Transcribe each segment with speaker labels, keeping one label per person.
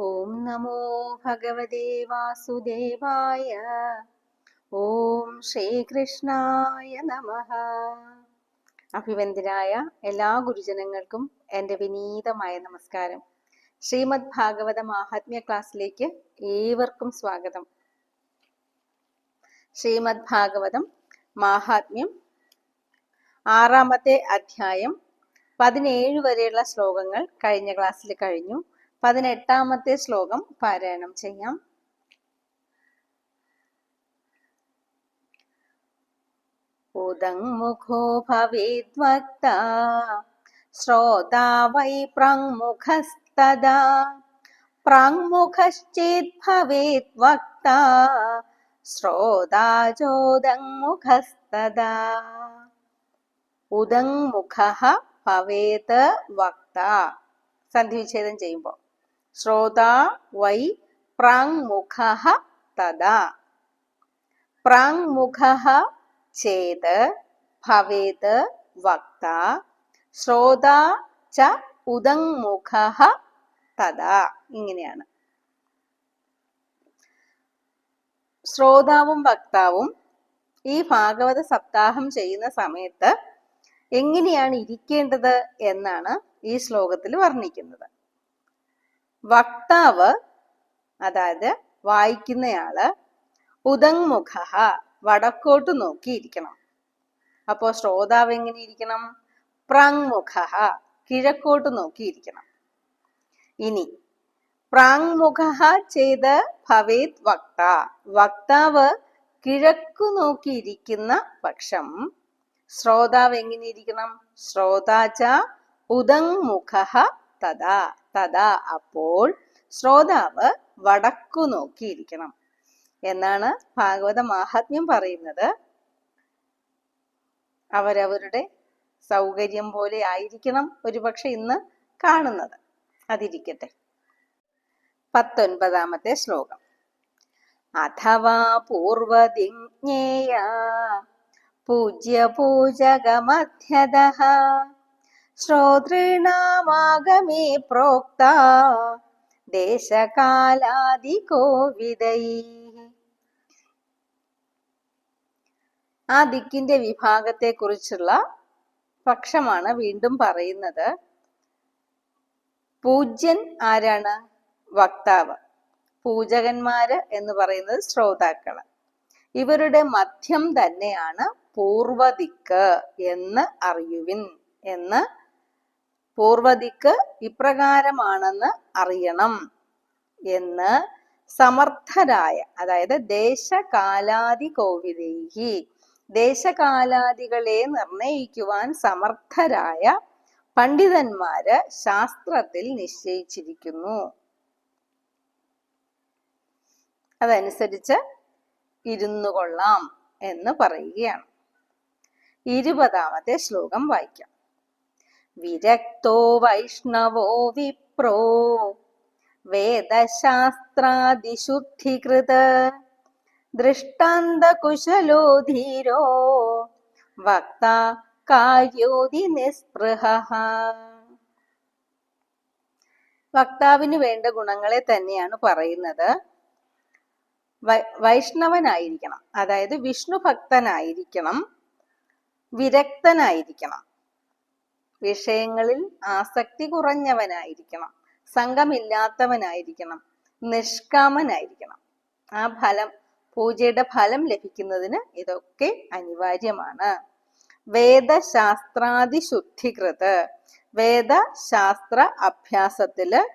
Speaker 1: ഓം നമോ ഭഗവതേ വാസുദേവായ. ഓം ശ്രീകൃഷ്ണായ നമ. അഭിവന്ദനായ എല്ലാ ഗുരുജനങ്ങൾക്കും എന്റെ വിനീതമായ നമസ്കാരം. ശ്രീമദ് ഭാഗവത മാഹാത്മ്യ ക്ലാസ്സിലേക്ക് ഏവർക്കും സ്വാഗതം. ശ്രീമദ് ഭാഗവതം മാഹാത്മ്യം ആറാമത്തെ അധ്യായം പതിനേഴ് വരെയുള്ള ശ്ലോകങ്ങൾ കഴിഞ്ഞ ക്ലാസ്സിൽ കഴിഞ്ഞു. പതിനെട്ടാമത്തെ ശ്ലോകം പാരായണം ചെയ്യാം. ഉദങ്മുഖോ ഭവേദ്വക്ത ശ്രോതാ വൈ പ്രാങ്മുഖസ്തദാ പ്രാങ്മുഖശ്ചേത് ഭവേത് വക്ത ശ്രോതാചോദങ്മുഖസ്തദാ ഉദങ്മുഖ ഭവേത് വക്ത. സന്ധിവിച്ഛേദം ചെയ്യുമ്പോൾ ശ്രോതാ വൈ പ്രാങ്മുഖ തദാ പ്രാങ്മുഖ ചേത് ഭവേത് വക്ത. ശ്രോതാ ച ഉദങ്മുഖ തഥാ. ഇങ്ങനെയാണ്. ശ്രോതാവും വക്താവും ഈ ഭാഗവത സപ്താഹം ചെയ്യുന്ന സമയത്ത് എങ്ങനെയാണ് ഇരിക്കേണ്ടത് എന്നാണ് ഈ ശ്ലോകത്തിൽ വർണിക്കുന്നത്. വക്താവ് അതായത് വായിക്കുന്നയാൾ ഉദങ്മുഖ വടക്കോട്ട് നോക്കിയിരിക്കണം. അപ്പോ ശ്രോതാവ് എങ്ങനെ ഇരിക്കണം? പ്രാങ്മുഖ കിഴക്കോട്ട് നോക്കിയിരിക്കണം. ഇനി പ്രാങ്മുഖ ചെയ്ത് ഭവേത് വക്ത വക്താവ് കിഴക്കു നോക്കിയിരിക്കുന്ന പക്ഷം ശ്രോതാവ് എങ്ങനെയിരിക്കണം ശ്രോതാച ഉദങ്മുഖ തഥാ. തഥാ അപ്പോൾ ശ്രോതാവ് വടക്കു നോക്കിയിരിക്കണം. എന്നാണ് ഭാഗവത മാഹാത്മ്യം പറയുന്നത്. അവരവരുടെ സൗകര്യം പോലെ ആയിരിക്കണം ഒരുപക്ഷെ ഇന്ന് കാണുന്നത്. അതിരിക്കട്ടെ. പത്തൊൻപതാമത്തെ ശ്ലോകം. അഥവാ പൂർവതിജ്ഞേയ പൂജ്യ പൂജകമധ്യത ശ്രോതൃണാമാഗമേ പ്രോക്ത ദേശകാലാദികോവിദൈ ആ ദിക്കിന്റെ വിഭാഗത്തെ കുറിച്ചുള്ള പക്ഷമാണ് വീണ്ടും പറയുന്നത്. പൂജ്യൻ ആരാണ്? വക്താവ്. പൂജകന്മാര് എന്ന് പറയുന്നത് ശ്രോതാക്കൾ. ഇവരുടെ മധ്യം തന്നെയാണ് പൂർവദിക്ക് എന്ന് അറിയുവിൻ എന്ന് പൂർവദിക്ക് ഇപ്രകാരമാണെന്ന് അറിയണം എന്ന് സമർത്ഥരായ അതായത് ദേശകാലാദി കോവിദേഹി ദേശകാലാദികളെ നിർണയിക്കുവാൻ സമർത്ഥരായ പണ്ഡിതന്മാര് ശാസ്ത്രത്തിൽ നിശ്ചയിച്ചിരിക്കുന്നു. അതനുസരിച്ച് ഇരുന്നു കൊള്ളാം എന്ന് പറയുകയാണ്. ഇരുപതാമത്തെ ശ്ലോകം വായിക്കാം. വിരക്തോ വൈഷ്ണവോ വിപ്രോ. വേദശാസ്ത്രാദിശുദ്ധികൃത ദൃഷ്ടാന്തകുശലോ ധീരോ വക്ത കാര്യോതി നിസ്പൃഹ. വക്താവിന് വേണ്ട ഗുണങ്ങളെ തന്നെയാണ് പറയുന്നത്. വൈഷ്ണവനായിരിക്കണം. അതായത് വിഷ്ണു ഭക്തനായിരിക്കണം വിരക്തനായിരിക്കണം. വിഷയങ്ങളിൽ ആസക്തി കുറഞ്ഞവനായിരിക്കണം. സംഘമില്ലാത്തവനായിരിക്കണം. നിഷ്കാമനായിരിക്കണം. ആ ഫലം പൂജയുടെ ഫലം ലഭിക്കുന്നതിന് ഇതൊക്കെ അനിവാര്യമാണ്. വേദശാസ്ത്രാദി ശുദ്ധികൃത് വേദശാസ്ത്ര അഭ്യാസത്തിൽ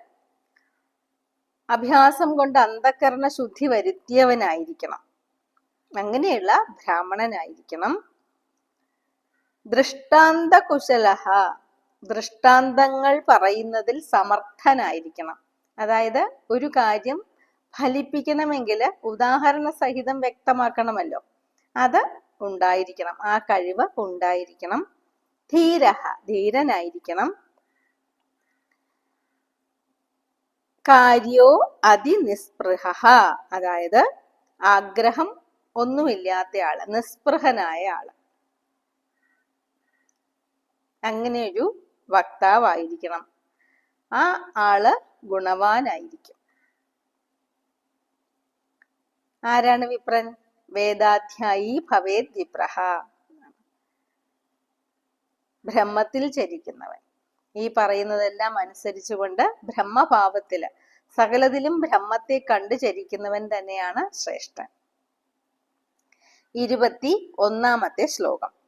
Speaker 1: അഭ്യാസം കൊണ്ട് അന്ധകരണ ശുദ്ധി വരുത്തിയവനായിരിക്കണം. അങ്ങനെയുള്ള ബ്രാഹ്മണനായിരിക്കണം. ദൃഷ്ടാന്ത കുശലഹ ദൃഷ്ടാന്തങ്ങൾ പറയുന്നതിൽ സമർത്ഥനായിരിക്കണം. അതായത് ഒരു കാര്യം ഫലിപ്പിക്കണമെങ്കിൽ ഉദാഹരണ സഹിതം വ്യക്തമാക്കണമല്ലോ. അത് ഉണ്ടായിരിക്കണം. ആ കഴിവ് ഉണ്ടായിരിക്കണം. ധീരഹ ധീരനായിരിക്കണം. കാര്യോ അതിനിസ്പൃഹ അതായത് ആഗ്രഹം ഒന്നുമില്ലാത്ത ആൾ നിസ്പൃഹനായ ആൾ. അങ്ങനെ ഒരു വക്താവായിരിക്കണം. ആ ആൾ ഗുണവാനായിരിക്കും. ആരാണ് വിപ്രൻ? വേദാധ്യായി ഭവേദ് വിപ്രഹ. ബ്രഹ്മത്തിൽ ചരിക്കുന്നവൻ. ഈ പറയുന്നതെല്ലാം അനുസരിച്ചുകൊണ്ട് ബ്രഹ്മഭാവത്തിൽ സകലതിലും ബ്രഹ്മത്തെ കണ്ടു ചരിക്കുന്നവൻ തന്നെയാണ് ശ്രേഷ്ഠൻ. ഇരുപത്തി ഒന്നാമത്തെ ശ്ലോകം.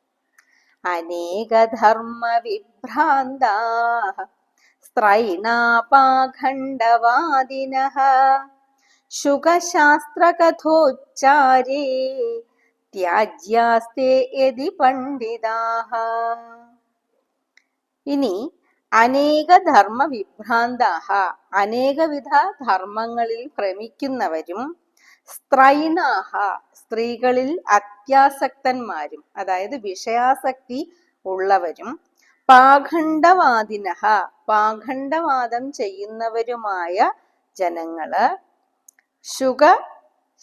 Speaker 1: വിഭ്രാന്ത സ്ത്രൈണാപാഖണ്ഡവാദിന ശുഖശാസ്ത്രകഥോച്ചാരേ. ത്യാജ്യാസ്തേ യതി പണ്ഡിതാഹ. ഇനി അനേക ധർമ്മ വിഭ്രാന്താഹ അനേകവിധ ധർമ്മങ്ങളിൽ ഭ്രമിക്കുന്നവരും സ്ത്രൈണാഹ. സ്ത്രീകളിൽ അത്യാസക്തന്മാരും അതായത് വിഷയാസക്തി ഉള്ളവരും പാഖണ്ഡവാദിനഹ പാഖണ്ഡവാദം ചെയ്യുന്നവരുമായ ജനങ്ങൾ ശുഗ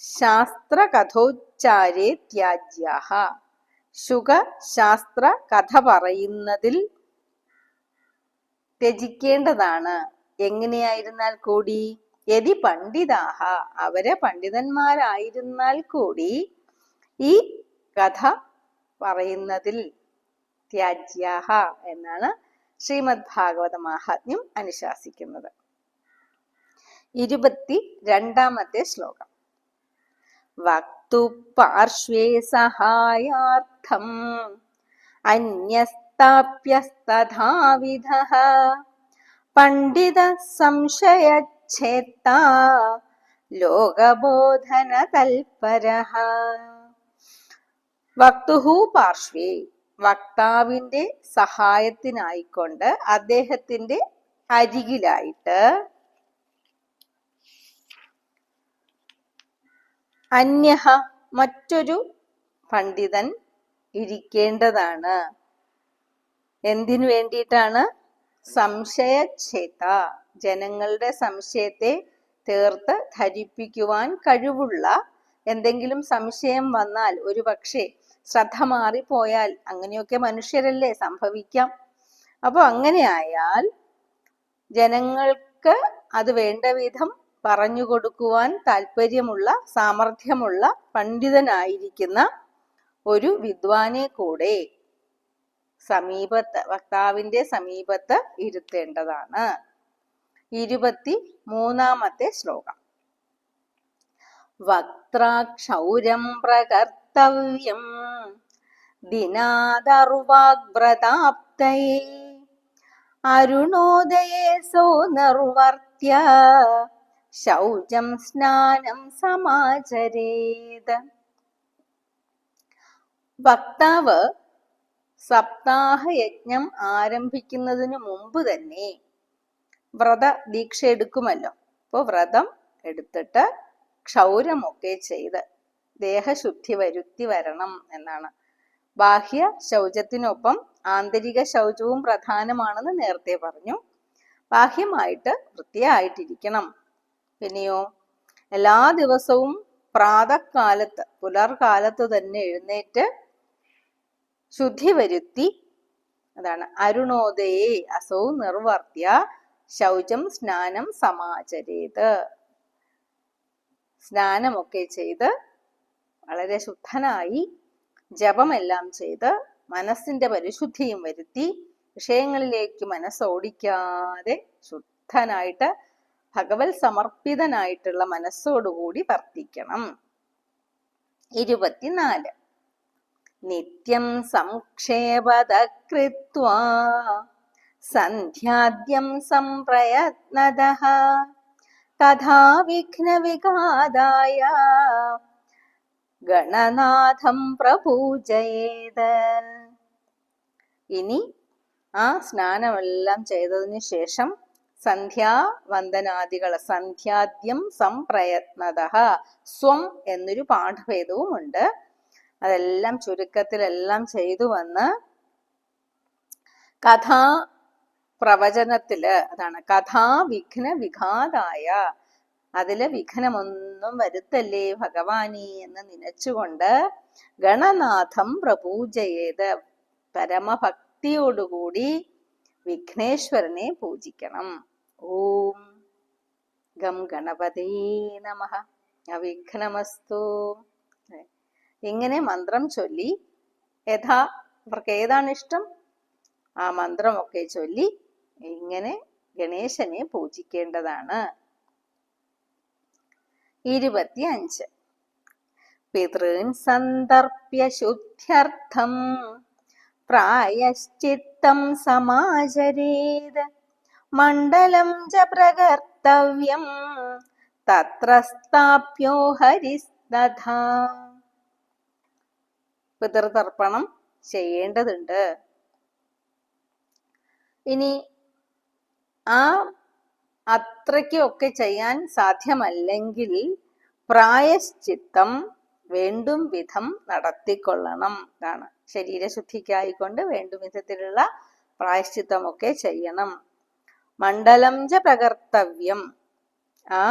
Speaker 1: ശാസ്ത്ര കഥോച്ചാരേ ത്യാജ്യാഹ. ശുഗ ശാസ്ത്ര കഥ പറയുന്നതിൽ ത്യജിക്കേണ്ടതാണ്. എങ്ങനെയായിരുന്നാൽ കൂടി? യതി പണ്ഡിതാഹ. അവരെ പണ്ഡിതന്മാരായിരുന്നാൽ കൂടി ഈ കഥ പറയുന്നതിൽ ത്യാജ്യാഹ എന്നാണ് ശ്രീമദ് ഭാഗവത മാഹാത്മ്യം അനുശാസിക്കുന്നത്. ഇരുപത്തി രണ്ടാമത്തെ ശ്ലോകം. വക്തു പാർശ്വേ സഹായാർത്ഥം അന്യസ്താപ്യസ്തഥാവിധ പണ്ഡിത സംശയച്ഛേത്ത ലോകബോധന തൽപര വക്തുഹു പാർശ്വേ വക്താവിന്റെ സഹായത്തിനായിക്കൊണ്ട് അദ്ദേഹത്തിന്റെ അരികിലായിട്ട് അന്യഹ മറ്റൊരു പണ്ഡിതൻ ഇരിക്കേണ്ടതാണ്. എന്തിനു വേണ്ടിയിട്ടാണ്? സംശയച്ഛേത ജനങ്ങളുടെ സംശയത്തെ തീർത്ത് ധരിപ്പിക്കുവാൻ കഴിവുള്ള എന്തെങ്കിലും സംശയം വന്നാൽ ഒരു പക്ഷേ ശ്രദ്ധ മാറിപ്പോയാൽ അങ്ങനെയൊക്കെ മനുഷ്യരല്ലേ സംഭവിക്കാം. അപ്പൊ അങ്ങനെയായാൽ ജനങ്ങൾക്ക് അത് വേണ്ട വിധം പറഞ്ഞു കൊടുക്കുവാൻ താല്പര്യമുള്ള സാമർഥ്യമുള്ള പണ്ഡിതനായിരിക്കുന്ന ഒരു വിദ്വാനെ കൂടെ സമീപത്ത് വക്താവിന്റെ സമീപത്ത് ഇരുത്തേണ്ടതാണ്. ഇരുപത്തി മൂന്നാമത്തെ ശ്ലോകം. വക്ത്രാക്ഷൗരം പ്രകർത്തവ്യം ദിനാദർവാഗ്രതാപ്തൈ അരുണോദയേ സോ നർവർത്യ ശൗചം സ്നാനം സമാചരേത്. വക്താവ് സപ്താഹയജ്ഞം ആരംഭിക്കുന്നതിന് മുമ്പ് തന്നെ വ്രത ദീക്ഷ എടുക്കുമല്ലോ. അപ്പോൾ വ്രതം എടുത്തിട്ട് ക്ഷൗരമൊക്കെ ചെയ്ത് ദേഹശുദ്ധി വരുത്തി വരണം എന്നാണ്. ബാഹ്യ ശൗചത്തിനൊപ്പം ആന്തരിക ശൗചവും പ്രധാനമാണെന്ന് നേരത്തെ പറഞ്ഞു. ബാഹ്യമായിട്ട് വൃത്തിയായിട്ടിരിക്കണം. പിന്നെയോ എല്ലാ ദിവസവും പ്രാതക്കാലത്ത് പുലർകാലത്ത് തന്നെ എഴുന്നേറ്റ് ശുദ്ധി വരുത്തി. അതാണ് അരുണോദയേ അസൗ നിർവർത്തിയ ശൗചം സ്നാനം സമാചരേത്. സ്നാനമൊക്കെ ചെയ്ത് വളരെ ശുദ്ധനായി ജപമെല്ലാം ചെയ്ത് മനസ്സിന്റെ പരിശുദ്ധിയും വരുത്തി വിഷയങ്ങളിലേക്ക് മനസ്സോടിക്കാതെ ശുദ്ധനായിട്ട് ഭഗവത് സമർപ്പിതനായിട്ടുള്ള മനസ്സോടുകൂടി വർത്തിക്കണം. ഇരുപത്തിനാല്. നിത്യം സംക്ഷേപത കൃത്വാ സന്ധ്യാദ്യം സംപ്രയത്നത തഥാ വിഘ്നവിഘാതായ. ഗണനാഥം പ്രപൂജയേത് ഇനി ആ സ്നാനമെല്ലാം ചെയ്തതിനു ശേഷം സന്ധ്യാ വന്ദനാദികൾ സന്ധ്യാദ്യം സംപ്രയത്നത സ്വം എന്നൊരു പാഠഭേദവും ഉണ്ട് അതെല്ലാം ചുരുക്കത്തിലെല്ലാം ചെയ്തു വന്ന് കഥാ പ്രവചനത്തിൽ അതാണ് കഥാ വിഘ്ന വിഘാതായ. അതിൽ വിഘ്നമൊന്നും വരുത്തല്ലേ ഭഗവാനി എന്ന് നനച്ചുകൊണ്ട് ഗണനാഥം പ്രപൂജയേത് പരമഭക്തിയോടുകൂടി വിഘ്നേശ്വരനെ പൂജിക്കണം. ഓം ഗം ഗണപതേ നമ. വിഘ്നമസ്തു ഇങ്ങനെ മന്ത്രം ചൊല്ലി യഥാ അവർക്ക് ഏതാണ് ഇഷ്ടം? ആ മന്ത്രമൊക്കെ ചൊല്ലി ഇങ്ങനെ ഗണേശനെ പൂജിക്കേണ്ടതാണ്. ഇരുപത്തി അഞ്ച് പിതൃൻ സന്ദർപ്യ ശുദ്ധ്യർത്ഥം പ്രായശ്ചിത്തം സമാചരേത് മണ്ഡലം ച പ്രകർത്തവ്യം തത്ര സ്ഥാപ്യോ ഹരിസ്തഥാ. പിതൃതർപ്പണം ചെയ്യേണ്ടതുണ്ട്. ഇനി ആ അത്രയ്ക്കൊക്കെ ചെയ്യാൻ സാധ്യമല്ലെങ്കിൽ പ്രായശ്ചിത്തം വേണ്ടും വിധം നടത്തിക്കൊള്ളണം എന്നാണ്. ശരീരശുദ്ധിക്കായിക്കൊണ്ട് വേണ്ടും വിധത്തിലുള്ള പ്രായശ്ചിത്തമൊക്കെ ചെയ്യണം. മണ്ഡലം ച പ്രകർത്തവ്യം. ആ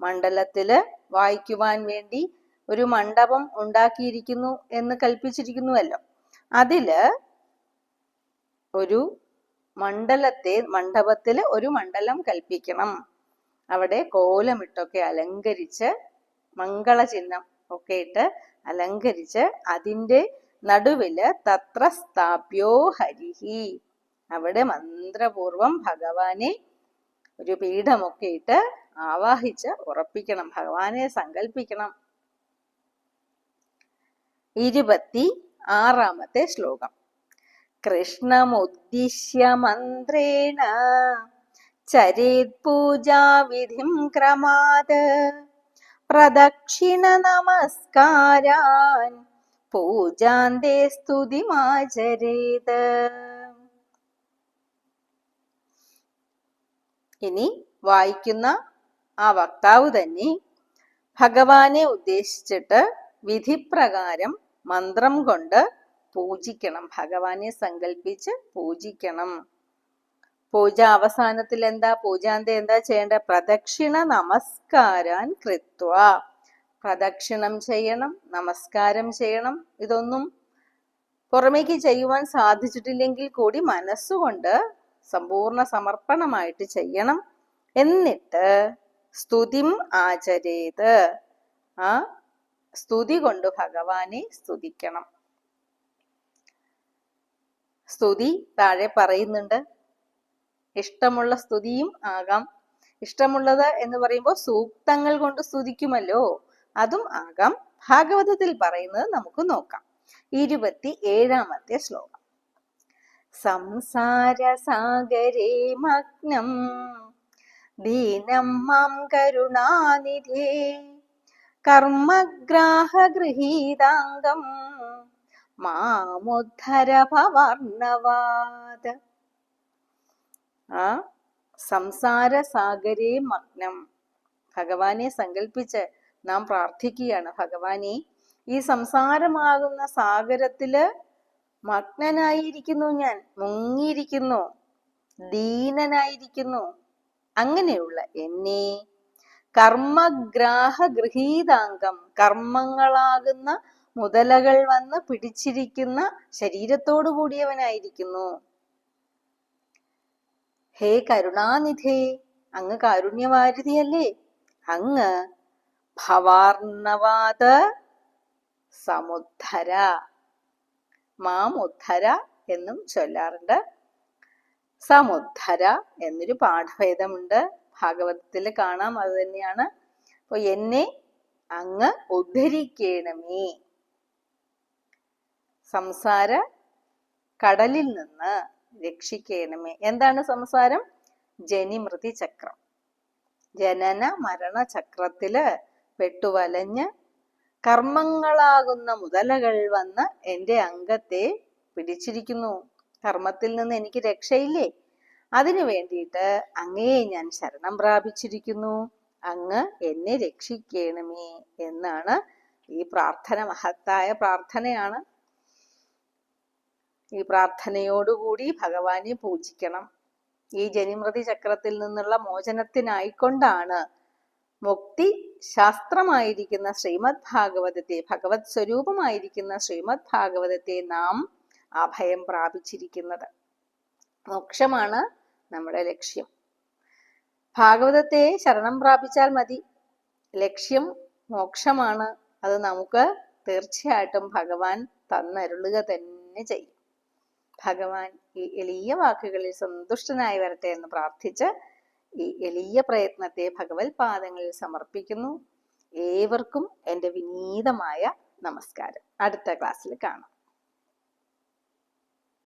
Speaker 1: മണ്ഡലത്തിൽ വായിക്കുവാൻ വേണ്ടി ഒരു മണ്ഡപം ഉണ്ടാക്കിയിരിക്കുന്നു എന്ന് കൽപ്പിച്ചിരിക്കുന്നുവല്ലോ. അതിൽ ഒരു മണ്ഡലത്തെ മണ്ഡപത്തിൽ ഒരു മണ്ഡലം കൽപ്പിക്കണം. അവിടെ കോലമിട്ടൊക്കെ അലങ്കരിച്ച് മംഗള ചിഹ്നം ഒക്കെ ഇട്ട് അലങ്കരിച്ച് അതിന്റെ നടുവിൽ തത്ര സ്ഥാപ്യോ ഹരിഹി. അവിടെ മന്ത്രപൂർവം ഭഗവാനെ ഒരു പീഠമൊക്കെ ഇട്ട് ആവാഹിച്ച് ഉറപ്പിക്കണം. ഭഗവാനെ സങ്കല്പിക്കണം ഇരുപത്തി ആറാമത്തെ ശ്ലോകം. കൃഷ്ണമുദ്ദിശ്യ മന്ത്രേണ. ചരേത് പൂജാവിധിം ക്രമാത്. പ്രദക്ഷിണ നമസ്കാരാൻ. പൂജാന്തേ സ്തുതിമാചരേത്. ഇനി വായിക്കുന്ന ആ വക്താവ് തന്നെ ഭഗവാനെ ഉദ്ദേശിച്ചിട്ട് വിധിപ്രകാരം മന്ത്രം കൊണ്ട് പൂജിക്കണം. ഭഗവാനെ സങ്കല്പിച്ച് പൂജിക്കണം. പൂജ അവസാനത്തിൽ എന്താ പൂജാന്ത എന്താ ചെയ്യേണ്ട? പ്രദക്ഷിണ നമസ്കാരാൻ കൃത്വ. പ്രദക്ഷിണം ചെയ്യണം നമസ്കാരം ചെയ്യണം. ഇതൊന്നും പുറമേക്ക് ചെയ്യുവാൻ സാധിച്ചിട്ടില്ലെങ്കിൽ കൂടി മനസ്സുകൊണ്ട് സമ്പൂർണ സമർപ്പണമായിട്ട് ചെയ്യണം. എന്നിട്ട് സ്തുതിം ആചരേത്. ആ സ്തുതി കൊണ്ട് ഭഗവാനെ സ്തുതിക്കണം. സ്തുതി താഴെ പറയുന്നുണ്ട്. ഇഷ്ടമുള്ള സ്തുതിയും ആകാം. ഇഷ്ടമുള്ളത് എന്ന് പറയുമ്പോൾ സൂക്തങ്ങൾ കൊണ്ട് സ്തുതിക്കുമല്ലോ അതും ആകാം. ഭാഗവതത്തിൽ പറയുന്നത് നമുക്ക് നോക്കാം. ഇരുപത്തി ഏഴാമത്തെ ശ്ലോകം. സംസാര സാഗരേ മഗ്നം ദീനം മാം കരുണാനിധേ കർമ്മഗ്രാഹഗൃഹീതാംഗം മാമുദ്ധര ഭവർണവാദ ആ സംസാര സാഗരേ മഗ്നം. ഭഗവാനെ സങ്കല്പിച്ച് നാം പ്രാർത്ഥിക്കുകയാണ്. ഭഗവാനെ ഈ സംസാരമാകുന്ന സാഗരത്തിൽ മഗ്നനായിരിക്കുന്നു ഞാൻ മുങ്ങിയിരിക്കുന്നു ദീനനായിരിക്കുന്നു. അങ്ങനെയുള്ള എന്നെ കർമ്മഗ്രാഹ ഗൃഹീതാംഗം കർമ്മങ്ങളാകുന്ന മുതലകൾ വന്ന് പിടിച്ചിരിക്കുന്ന ശരീരത്തോടു കൂടിയവനായിരിക്കുന്നു. ഹേ കരുണാനിധേ അങ്ങ് കാരുണ്യവാരിധിയല്ലേ? അങ്ങ് ഭവാർണവാത സമുദ്ധര. മാമുദ്ധര എന്നും ചൊല്ലാറുണ്ട്. സമുദ്ധര എന്നൊരു പാഠഭേദമുണ്ട്. ഭാഗവതത്തിൽ കാണാം അത് തന്നെയാണ്. അപ്പൊ എന്നെ അങ്ങ് ഉദ്ധരിക്കണമേ. സംസാര കടലിൽ നിന്ന് രക്ഷിക്കണമേ. എന്താണ് സംസാരം? ജനിമൃതി ചക്രം. ജനന മരണ ചക്രത്തിൽ പെട്ടുവലഞ്ഞ് കർമ്മങ്ങളാകുന്ന മുതലകൾ വന്ന് എന്റെ അംഗത്തെ പിടിച്ചിരിക്കുന്നു. കർമ്മത്തിൽ നിന്ന് എനിക്ക് രക്ഷയില്ലേ? അതിനു വേണ്ടിയിട്ട് അങ്ങയെ ഞാൻ ശരണം പ്രാപിച്ചിരിക്കുന്നു. അങ്ങ് എന്നെ രക്ഷിക്കണമേ എന്നാണ് ഈ പ്രാർത്ഥന മഹത്തായ പ്രാർത്ഥനയാണ് ഈ പ്രാർത്ഥനയോടുകൂടി ഭഗവാനെ പൂജിക്കണം. ഈ ജനിമൃതി ചക്രത്തിൽ നിന്നുള്ള മോചനത്തിനായിക്കൊണ്ടാണ് മുക്തി ശാസ്ത്രമായിരിക്കുന്ന ശ്രീമദ് ഭാഗവതത്തെ ഭഗവത് സ്വരൂപമായിരിക്കുന്ന ശ്രീമദ് ഭാഗവതത്തെ നാം അഭയം പ്രാപിച്ചിരിക്കുന്നത്. മോക്ഷമാണ് നമ്മുടെ ലക്ഷ്യം. ഭാഗവതത്തെ ശരണം പ്രാപിച്ചാൽ മതി. ലക്ഷ്യം മോക്ഷമാണ്. അത് നമുക്ക് തീർച്ചയായിട്ടും ഭഗവാൻ തന്നരുളുക തന്നെ ചെയ്യും. ഭഗവാൻ ഈ എളിയ വാക്കുകളിൽ സന്തുഷ്ടനായി വരട്ടെ എന്ന് പ്രാർത്ഥിച്ച് ഈ എളിയ പ്രയത്നത്തെ ഭഗവത് പാദങ്ങളിൽ സമർപ്പിക്കുന്നു. ഏവർക്കും എന്റെ വിനീതമായ നമസ്കാരം. അടുത്ത ക്ലാസ്സിൽ കാണാം.